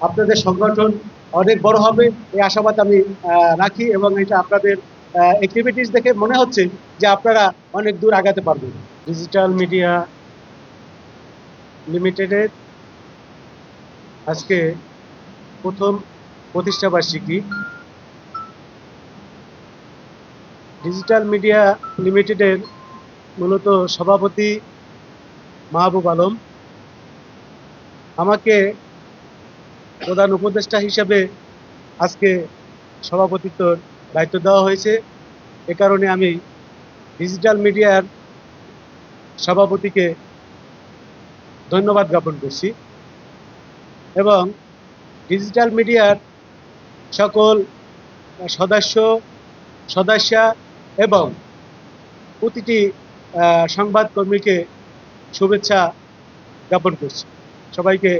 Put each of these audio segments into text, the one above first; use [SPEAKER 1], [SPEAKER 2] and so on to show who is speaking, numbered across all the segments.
[SPEAKER 1] আপনাদের সংগঠন অনেক বড় হবে। এই আশাবাদ আমি রাখি এবং এটা আপনাদের অ্যাক্টিভিটিস দেখে মনে হচ্ছে যে আপনারা অনেক দূর আগাতে পারবেন। ডিজিটাল মিডিয়া লিমিটেডের আজকে প্রথম প্রতিষ্ঠা বার্ষিকী। ডিজিটাল মিডিয়া লিমিটেডের মূলত সভাপতি মাহবুব আলম। আমাকে প্রধান উপদেষ্টা হিসেবে আজকে সভাপতিত্বর দায়িত্ব দেওয়া হয়েছে। এ কারণে আমি ডিজিটাল মিডিয়ার সভাপতিকে ধন্যবাদ জ্ঞাপন করছি এবং ডিজিটাল মিডিয়ার সকল সদস্য, সদস্যা এবং প্রতিটি সংবাদকর্মীকে শুভেচ্ছা জ্ঞাপন করছি। সবাইকে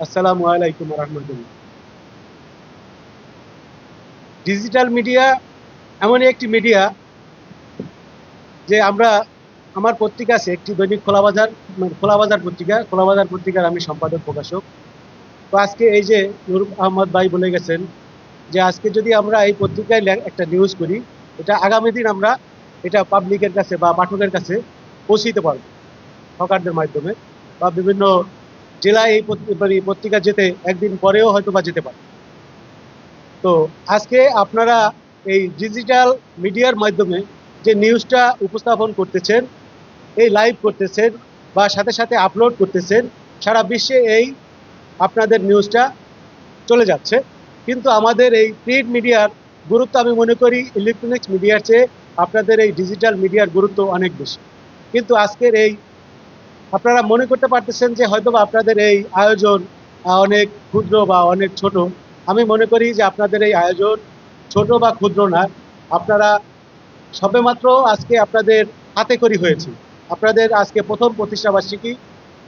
[SPEAKER 1] আসসালামু আলাইকুম রহমতুল্লাহ। ডিজিটাল মিডিয়া একটি মিডিয়া যে আমরা আমার পত্রিকা আছে, একটি দৈনিক খোলাবাজার মানে খোলাবাজার পত্রিকা। খোলাবাজার পত্রিকার আমি সম্পাদক, প্রকাশক। তো আজকে এই যে নুর আহমদ ভাই বলে গেছেন যে আজকে যদি আমরা এই পত্রিকায় একটা নিউজ করি, এটা আগামী দিন আমরা এটা পাবলিকের কাছে বা পাঠকের কাছে পৌঁছিতে পারব। হকারদের মাধ্যমে বা বিভিন্ন জেলায় এই পত্রি- এই পত্রিকা যেতে একদিন পরেও হয়তো বা যেতে পারে। তো আজকে আপনারা এই ডিজিটাল মিডিয়ার মাধ্যমে যে নিউজটা উপস্থাপন করতেছেন, এই লাইভ করতেছেন বা সাথে সাথে আপলোড করতেছেন, সারা বিশ্বে এই আপনাদের নিউজটা চলে যাচ্ছে। কিন্তু আমাদের এই প্রিন্ট মিডিয়ার গুরুত্ব আমি মনে করি ইলেকট্রনিক্স মিডিয়ার চেয়ে আপনাদের এই ডিজিটাল মিডিয়ার গুরুত্ব অনেক বেশি। কিন্তু আজকের এই আপনারা মনে করতে পারতেছেন যে হয়তো আপনাদের এই আয়োজন অনেক ক্ষুদ্র বা অনেক ছোট। আমি মনে করি যে আপনাদের এই আয়োজন ছোট বা ক্ষুদ্র না। আপনারা সবেমাত্র আজকে আপনাদের হাতে করি হয়েছে। আপনাদের আজকে প্রথম প্রতিষ্ঠা বার্ষিকী।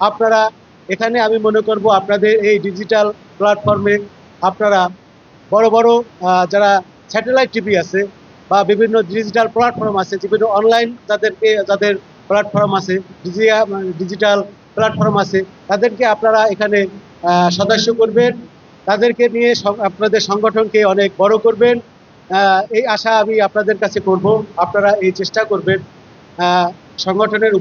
[SPEAKER 1] আপনারা এখানে আমি মনে করব আপনাদের এই ডিজিটাল প্ল্যাটফর্মে আপনারা বড় বড় যারা স্যাটেলাইট টিভি আছে বা বিভিন্ন ডিজিটাল প্ল্যাটফর্ম আছে, বিভিন্ন অনলাইন যাদেরকে যাদের প্ল্যাটফর্ম আছে ডিজিটাল প্ল্যাটফর্ম আছে, তাদেরকে আপনারা এখানে সদস্য করবেন, তাদেরকে নিয়ে আপনাদের সংগঠনকে অনেক বড় করবেন এই আশা আমি আপনাদের কাছে করব, আপনারা এই চেষ্টা করবেন সংগঠনের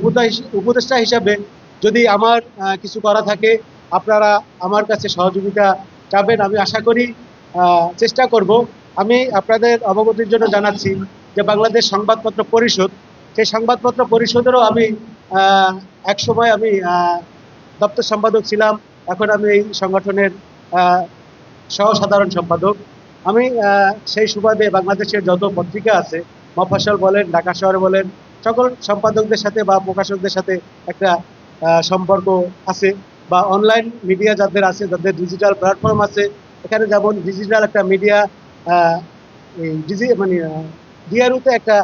[SPEAKER 1] উপদেষ্টা হিসাবে যদি আমার কিছু করা থাকে, আপনারা আমার কাছে সহযোগিতা চাবেন, আমি আশা করি চেষ্টা করব। আমি আপনাদের অবগতির জন্য জানাচ্ছি যে বাংলাদেশ সংবাদপত্র পরিষদ সেই সংবাদপত্র পরিষদেরও আমি এক সময় আমি দপ্তর সম্পাদক ছিলাম। এখন আমি এই সংগঠনের সহ সাধারণ সম্পাদক। আমি সেই সুবাদে বাংলাদেশের যত পত্রিকা আছে, মফস্বল বলেন, ঢাকা শহরে বলেন, সকল সম্পাদকদের সাথে বা প্রকাশকদের সাথে একটা সম্পর্ক আছে বা অনলাইন মিডিয়া যাদের আছে, যাদের ডিজিটাল প্ল্যাটফর্ম আছে, এখানে যেমন ডিজিটাল একটা মিডিয়া ডিজি মানে ডিআরউতে একটা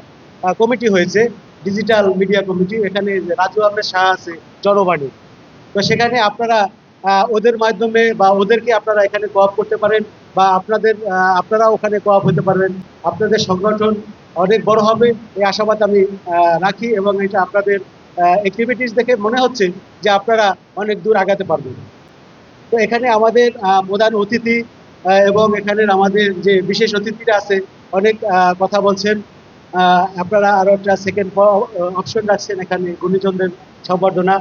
[SPEAKER 1] কমিটি হয়েছে ডিজিটাল মিডিয়া কমিটি এখানে রাজু আহমেদ শাহ আছে জনবাণী তো সেখানে আপনারা ওদের মাধ্যমে বা ওদেরকে আপনারা এখানে কোঅপ করতে পারেন বা আপনাদের আপনারা ওখানে কোঅপ হতে পারবেন। আপনাদের সংগঠন অনেক বড় হবে, এই আশাবাদ আমি রাখি এবং এটা আপনাদের অ্যাক্টিভিটিস দেখে মনে হচ্ছে যে আপনারা অনেক দূর আগাতে পারবেন। তো এখানে আমাদের প্রধান অতিথি এবং এখানের আমাদের যে বিশেষ অতিথিরা আছে, অনেক কথা বলছেন। আপনারা আরও একটা সেকেন্ড অপশন রাখছেন এখানে গুণীজনদের সম্বর্ধনা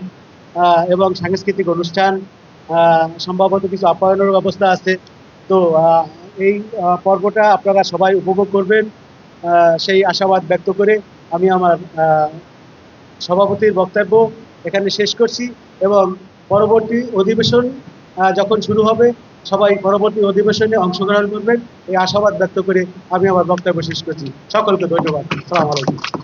[SPEAKER 1] এবং সাংস্কৃতিক অনুষ্ঠান সম্ভবত কিছু আপ্যায়নের ব্যবস্থা আছে। তো এই পর্বটা আপনারা সবাই উপভোগ করবেন। সেই আশাবাদ ব্যক্ত করে আমি আমার সভাপতির বক্তব্য এখানে শেষ করছি এবং পরবর্তী অধিবেশন যখন শুরু হবে সবাই পরবর্তী অধিবেশনে অংশগ্রহণ করবেন। এই আশাবাদ ব্যক্ত করে আমি আমার বক্তব্য শেষ করছি। সকলকে ধন্যবাদ। সালাম আলাইকুম।